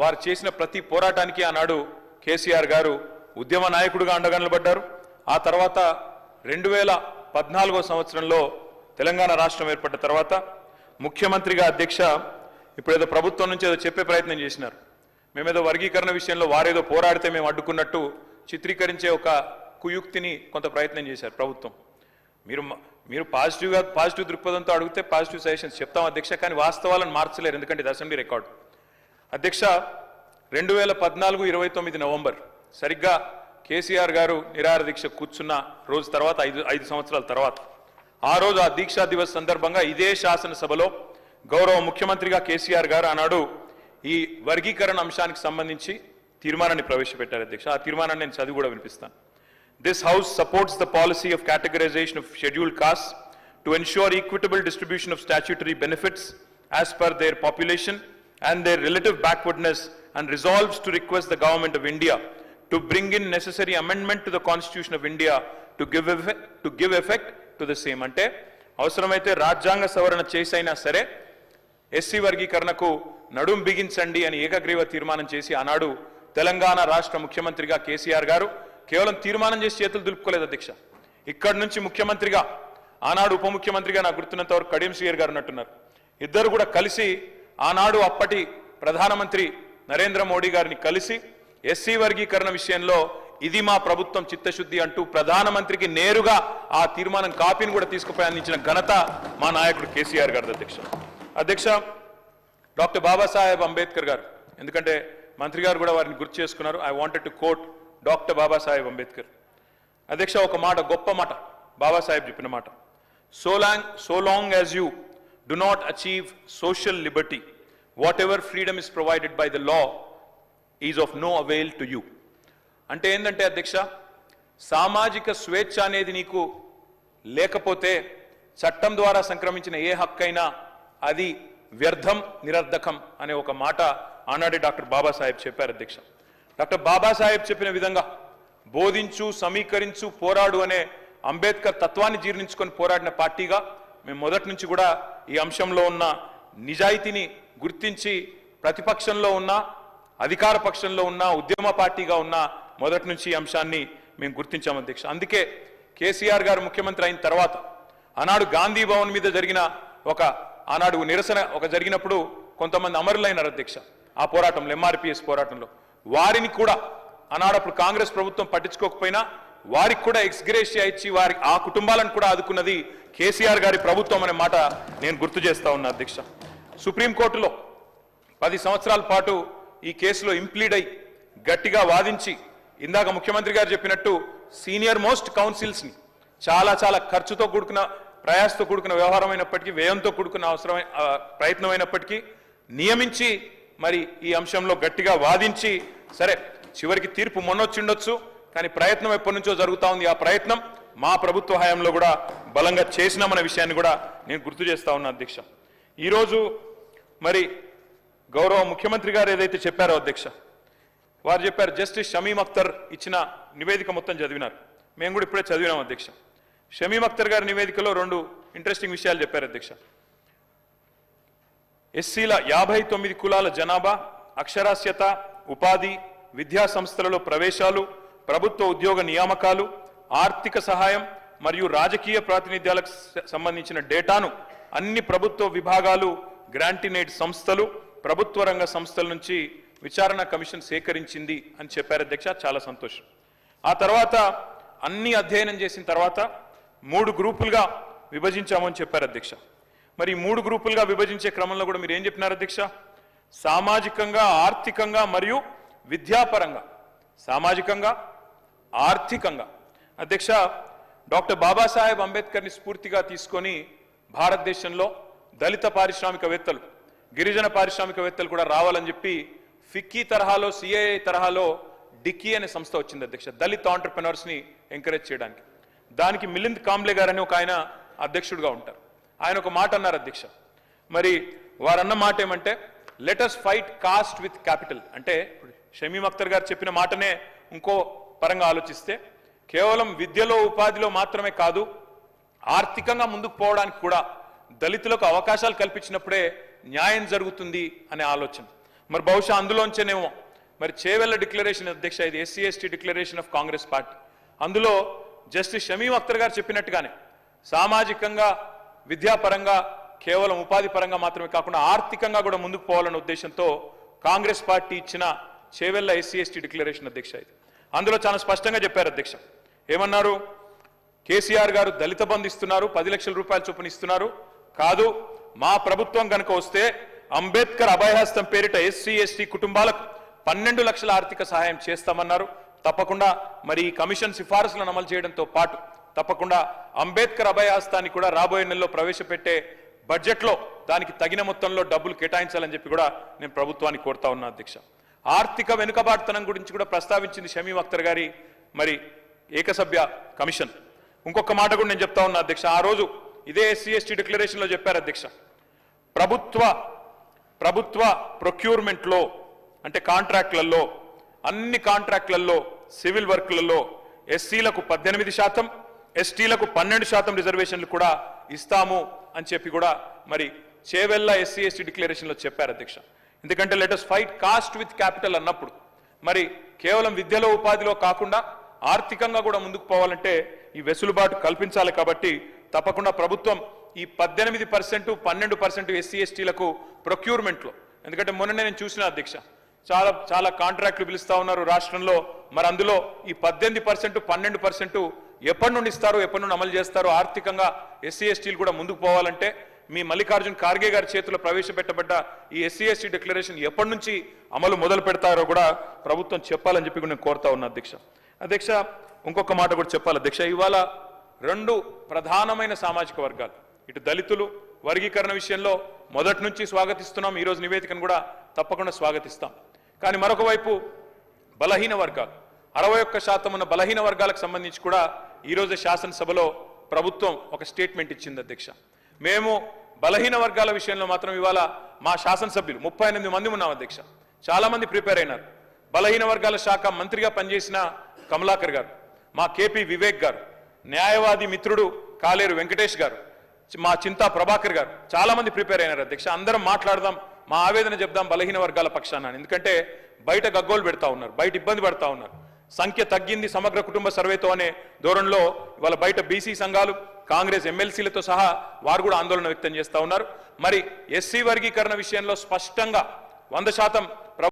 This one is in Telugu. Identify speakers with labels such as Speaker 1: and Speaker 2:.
Speaker 1: వారు చేసిన ప్రతి పోరాటానికి ఆనాడు కేసీఆర్ గారు ఉద్యమ నాయకుడిగా అండగా నిలబడ్డారు ఆ తర్వాత రెండు వేల పద్నాలుగో సంవత్సరంలో తెలంగాణ రాష్ట్రం ఏర్పడ్డ తర్వాత ముఖ్యమంత్రిగా అధ్యక్ష ఇప్పుడేదో ప్రభుత్వం నుంచి ఏదో చెప్పే ప్రయత్నం చేసినారు. మేమేదో వర్గీకరణ విషయంలో వారేదో పోరాడితే మేము అడ్డుకున్నట్టు చిత్రీకరించే ఒక కుయుక్తిని కొంత ప్రయత్నం చేశారు ప్రభుత్వం. మీరు మీరు పాజిటివ్గా పాజిటివ్ దృక్పథంతో అడిగితే పాజిటివ్ సజెషన్స్ చెప్తాం అధ్యక్ష కానీ వాస్తవాలను మార్చలేరు ఎందుకంటే ఇది అసెంబ్లీ రికార్డు. అధ్యక్ష రెండు వేల పద్నాలుగు ఇరవై తొమ్మిది నవంబర్. సరిగ్గా కేసీఆర్ గారు నిరాహార దీక్ష కూర్చున్న రోజు తర్వాత ఐదు ఐదు సంవత్సరాల తర్వాత. ఆ రోజు ఆ దీక్షా దివస్ సందర్భంగా ఇదే శాసనసభలో గౌరవ ముఖ్యమంత్రిగా కేసీఆర్ గారు ఆనాడు ఈ వర్గీకరణ అంశానికి సంబంధించి తీర్మానాన్ని ప్రవేశపెట్టారు అధ్యక్ష. ఆ తీర్మానాన్ని నేను చదివి కూడా వినిపిస్తాను. This house supports the policy of categorisation of scheduled caste to ensure equitable distribution of statutory benefits as per their population and their relative backwardness and resolves to request the Government of India to bring in necessary amendment to the Constitution of India to give effect, to give effect to the same. అంటే అవసరమైతే రాజ్యాంగ సవరణ చేసైనా సరే ఎస్సీ వర్గీకరణకు నడుం బిగించండి అని ఏకగ్రీవ తీర్మానం చేసి ఆనాడు తెలంగాణ రాష్ట్ర ముఖ్యమంత్రిగా కేసీఆర్ గారు కేవలం తీర్మానం చేసి చేతులు దులుపుకోలేదు అధ్యక్ష ఇక్కడి నుంచి ముఖ్యమంత్రిగా ఆనాడు ఉప ముఖ్యమంత్రిగా నాకు గుర్తున్నంత వరకు కడియం శ్రీయర్ గారు ఉన్నట్టున్నారు ఇద్దరు కూడా కలిసి ఆనాడు అప్పటి ప్రధానమంత్రి నరేంద్ర మోడీ గారిని కలిసి ఎస్సీ వర్గీకరణ విషయంలో ఇది మా ప్రభుత్వం చిత్తశుద్ధి అంటూ ప్రధానమంత్రికి నేరుగా ఆ తీర్మానం కాపీని కూడా తీసుకుపోయి అందించిన ఘనత మా నాయకుడు కేసీఆర్ గారి అధ్యక్ష. అధ్యక్ష డాక్టర్ బాబాసాహెబ్ అంబేద్కర్ గారు. ఎందుకంటే మంత్రి గారు కూడా వారిని గుర్తు చేసుకున్నారు. I wanted to quote doctor Babasaheb Ambedkar. అధ్యక్ష ఒక మాట గొప్ప మాట బాబాసాహెబ్ చెప్పిన మాట. So long so long as you do not achieve social liberty whatever freedom is provided by the law is of no to to you అంటే ఏంటంటే అధ్యక్ష సామాజిక స్వేచ్ఛ అనేది నీకు లేకపోతే చట్టం ద్వారా సంక్రమించిన ఏ హక్కైనా అది వ్యర్థం నిరర్ధకం అనే ఒక మాట ఆనాడే డాక్టర్ బాబాసాహెబ్ చెప్పారు అధ్యక్ష. డాక్టర్ బాబాసాహెబ్ చెప్పిన విధంగా బోధించు సమీకరించు పోరాడు అనే అంబేద్కర్ తత్వాన్ని జీర్ణించుకొని పోరాడిన పార్టీగా మేము మొదటి నుంచి కూడా ఈ అంశంలో ఉన్న నిజాయితీని గుర్తించి ప్రతిపక్షంలో ఉన్న అధికార పక్షంలో ఉన్న ఉద్యమ పార్టీగా ఉన్న మొదటి నుంచి ఈ అంశాన్ని మేము గుర్తించాం అధ్యక్ష. అందుకే కేసీఆర్ గారు ముఖ్యమంత్రి అయిన తర్వాత ఆనాడు గాంధీ భవన్ మీద జరిగిన ఒక ఆనాడు నిరసన ఒక జరిగినప్పుడు కొంతమంది అమరులైనారు అధ్యక్ష ఆ పోరాటంలో ఎంఆర్పిఎస్ పోరాటంలో. వారిని కూడా ఆనాడు అప్పుడు కాంగ్రెస్ ప్రభుత్వం పట్టించుకోకపోయినా వారికి కూడా ఎక్స్గ్రేషియా ఇచ్చి వారి ఆ కుటుంబాలను కూడా ఆదుకున్నది కేసీఆర్ గారి ప్రభుత్వం అనే మాట నేను గుర్తు చేస్తా ఉన్నా అధ్యక్ష. సుప్రీంకోర్టులో పది సంవత్సరాల పాటు ఈ కేసులో ఇంప్లీడ్ అయి గట్టిగా వాదించి ఇందాక ముఖ్యమంత్రి గారు చెప్పినట్టు సీనియర్ మోస్ట్ కౌన్సిల్స్ని చాలా చాలా ఖర్చుతో కూడుకున్న ప్రయాసతో కూడుకున్న వ్యవహారం అయినప్పటికీ వ్యయంతో కూడుకున్న అవసరమైన ప్రయత్నం అయినప్పటికీ నియమించి మరి ఈ అంశంలో గట్టిగా వాదించి సరే చివరికి తీర్పు మొన్నొచ్చిండొచ్చు కానీ ప్రయత్నం ఎప్పటి నుంచో జరుగుతూ ఉంది. ఆ ప్రయత్నం మా ప్రభుత్వ హయాంలో కూడా బలంగా చేసినామన్న విషయాన్ని కూడా నేను గుర్తు చేస్తా ఉన్నా అధ్యక్ష. ఈరోజు మరి గౌరవ ముఖ్యమంత్రి గారు ఏదైతే చెప్పారో అధ్యక్ష వారు చెప్పారు జస్టిస్ షమీం అఖ్తర్ ఇచ్చిన నివేదిక మొత్తం చదివినారు. మేము కూడా ఇప్పుడే చదివినాం అధ్యక్ష. షమీం అఖ్తర్ గారి నివేదికలో రెండు ఇంట్రెస్టింగ్ విషయాలు చెప్పారు అధ్యక్ష. ఎస్సీల యాభై తొమ్మిది కులాల జనాభా అక్షరాస్యత ఉపాధి విద్యా సంస్థలలో ప్రవేశాలు ప్రభుత్వ ఉద్యోగ నియామకాలు ఆర్థిక సహాయం మరియు రాజకీయ ప్రాతినిధ్యాలకు సంబంధించిన డేటాను అన్ని ప్రభుత్వ విభాగాలు గ్రాంటినేట్ సంస్థలు ప్రభుత్వ రంగ సంస్థల నుంచి విచారణ కమిషన్ సేకరించింది అని చెప్పారు అధ్యక్ష. చాలా సంతోషం. ఆ తర్వాత అన్ని అధ్యయనం చేసిన తర్వాత మూడు గ్రూపులుగా విభజించామని చెప్పారు అధ్యక్ష. మరి మూడు గ్రూపులుగా విభజించే క్రమంలో కూడా మీరు ఏం చెప్పినారు అధ్యక్ష? సామాజికంగా ఆర్థికంగా మరియు విద్యాపరంగా. సామాజికంగా ఆర్థికంగా. అధ్యక్ష డాక్టర్ బాబాసాహెబ్ అంబేద్కర్ని స్ఫూర్తిగా తీసుకొని భారతదేశంలో దళిత పారిశ్రామికవేత్తలు గిరిజన పారిశ్రామికవేత్తలు కూడా రావాలని చెప్పి ఫిక్కీ తరహాలో సిఐఏ తరహాలో డిక్కీ అనే సంస్థ వచ్చింది అధ్యక్ష దళిత్ ఆంటర్ప్రినర్స్ని ఎంకరేజ్ చేయడానికి. దానికి మిలింద్ కాంబ్లే గారని ఒక ఆయన అధ్యక్షుడిగా ఉంటారు. ఆయన ఒక మాట అన్నారు అధ్యక్ష. మరి వారన్న మాట ఏమంటే let us fight caste with capital అంటే షమీమ్ అఖ్తర్ గారు చెప్పిన మాటనే ఇంకో పరంగా ఆలోచిస్తే కేవలం విద్యలో ఉపాధిలో మాత్రమే కాదు ఆర్థికంగా ముందుకు పోవడానికి కూడా దళితులకు అవకాశాలు కల్పించినప్పుడే న్యాయం జరుగుతుంది అనే ఆలోచన. మరి బహుశా అందులోంచేనేమో మరి చేవెళ్ళ డిక్లరేషన్ అధ్యక్ష ఇది SC ST declaration of Congress party అందులో జస్టిస్ షమీం అఖ్తర్ గారు చెప్పినట్టుగానే సామాజికంగా విద్యాపరంగా కేవలం ఉపాధి పరంగా మాత్రమే కాకుండా ఆర్థికంగా కూడా ముందుకు పోవాలనే ఉద్దేశంతో కాంగ్రెస్ పార్టీ ఇచ్చిన చేవెళ్ళ ఎస్సీ ఎస్టీ డిక్లరేషన్ అధ్యక్ష ఇది. అందులో చాలా స్పష్టంగా చెప్పారు అధ్యక్ష. ఏమన్నారు? కేసీఆర్ గారు దళిత బంధు ఇస్తున్నారు పది లక్షల రూపాయలు చొప్పున ఇస్తున్నారు. కాదు మా ప్రభుత్వం కనుక వస్తే అంబేద్కర్ అభయహస్తం పేరిట ఎస్సీ ఎస్టీ కుటుంబాలకు పన్నెండు లక్షల ఆర్థిక సహాయం చేస్తామన్నారు. తప్పకుండా మరి ఈ కమిషన్ సిఫారసులను అమలు చేయడంతో పాటు తప్పకుండా అంబేద్కర్ అభయహస్తాన్ని కూడా రాబోయే నెలలో ప్రవేశపెట్టే బడ్జెట్లో దానికి తగిన మొత్తంలో డబ్బులు కేటాయించాలని చెప్పి కూడా నేను ప్రభుత్వాన్ని కోరుతా ఉన్నా అధ్యక్ష. ఆర్థిక వెనుకబాటుతనం గురించి కూడా ప్రస్తావించింది షమీ అఖ్తర్ గారి మరి ఏకసభ్య కమిషన్. ఇంకొక మాట కూడా నేను చెప్తా ఉన్నా అధ్యక్ష. ఆ రోజు ఇదే ఎస్సీ ఎస్టీ డిక్లరేషన్లో చెప్పారు అధ్యక్ష. ప్రభుత్వ ప్రభుత్వ ప్రొక్యూర్మెంట్లో అంటే కాంట్రాక్ట్లలో అన్ని కాంట్రాక్ట్లలో సివిల్ వర్క్లలో ఎస్సీలకు పద్దెనిమిది శాతం ఎస్టీలకు పన్నెండు శాతం రిజర్వేషన్లు కూడా ఇస్తాము అని చెప్పి కూడా మరి చేవెల్ల ఎస్సీ ఎస్టీ డిక్లరేషన్లో చెప్పారు అధ్యక్ష. ఎందుకంటే let us fight caste with capital అన్నప్పుడు. మరి కేవలం విద్యలో ఉపాధిలో కాకుండా ఆర్థికంగా కూడా ముందుకు పోవాలంటే ఈ వెసులుబాటు కల్పించాలి కాబట్టి తప్పకుండా ప్రభుత్వం ఈ పద్దెనిమిది పర్సెంట్ పన్నెండు పర్సెంట్ ఎస్సీ ఎస్టీలకు ప్రొక్యూర్మెంట్లో. ఎందుకంటే మొన్ననే నేను చూసిన అధ్యక్ష చాలా చాలా కాంట్రాక్ట్లు పిలుస్తా ఉన్నారు రాష్ట్రంలో. మరి అందులో ఈ పద్దెనిమిది పర్సెంట్ పన్నెండు పర్సెంట్ ఎప్పటి నుండి ఇస్తారు ఎప్పటి నుండి అమలు చేస్తారు ఆర్థికంగా ఎస్సీ ఎస్టీలు కూడా ముందుకు పోవాలంటే మీ మల్లికార్జున్ ఖార్గే గారి చేతిలో ప్రవేశపెట్టబడ్డ ఈ ఎస్సీ ఎస్టీ డిక్లరేషన్ ఎప్పటి నుంచి అమలు మొదలు పెడతారో కూడా ప్రభుత్వం చెప్పాలని చెప్పి నేను కోరుతా ఉన్నా అధ్యక్ష. అధ్యక్ష ఇంకొక మాట కూడా చెప్పాలి. అధ్యక్ష ఇవాళ రెండు ప్రధానమైన సామాజిక వర్గాలు. ఇటు దళితులు వర్గీకరణ విషయంలో మొదటి నుంచి స్వాగతిస్తున్నాం. ఈరోజు నివేదికను కూడా తప్పకుండా స్వాగతిస్తాం. కానీ మరొక వైపు బలహీన వర్గాలు. అరవై ఒక్క శాతం ఉన్న బలహీన వర్గాలకు సంబంధించి కూడా ఈ రోజు శాసనసభలో ప్రభుత్వం ఒక స్టేట్మెంట్ ఇచ్చింది అధ్యక్ష. మేము బలహీన వర్గాల విషయంలో మాత్రం ఇవాళ మా శాసనసభ్యులు ముప్పై ఎనిమిది మంది ఉన్నాం అధ్యక్ష. చాలామంది ప్రిపేర్ అయినారు. బలహీన వర్గాల శాఖ మంత్రిగా పనిచేసిన కమలాకర్ గారు మా కేపీ వివేక్ గారు న్యాయవాది మిత్రుడు కాలేరు వెంకటేష్ గారు మా చింతా ప్రభాకర్ గారు చాలా మంది ప్రిపేర్ అయినారు అధ్యక్ష. అందరం మాట్లాడదాం మా ఆవేదన చెప్దాం బలహీన వర్గాల పక్షాన ఎందుకంటే బయట గగ్గోలు పెడతా ఉన్నారు బయట ఇబ్బంది పడతా ఉన్నారు. సంఖ్య తగ్గింది సమగ్ర కుటుంబ సర్వేతో అనే ధోరణిలో ఇవాళ బయట బీసీ సంఘాలు కాంగ్రెస్ ఎమ్మెల్సీలతో సహా వారు కూడా ఆందోళన వ్యక్తం చేస్తా ఉన్నారు. మరి ఎస్సీ వర్గీకరణ విషయంలో స్పష్టంగా వంద శాతం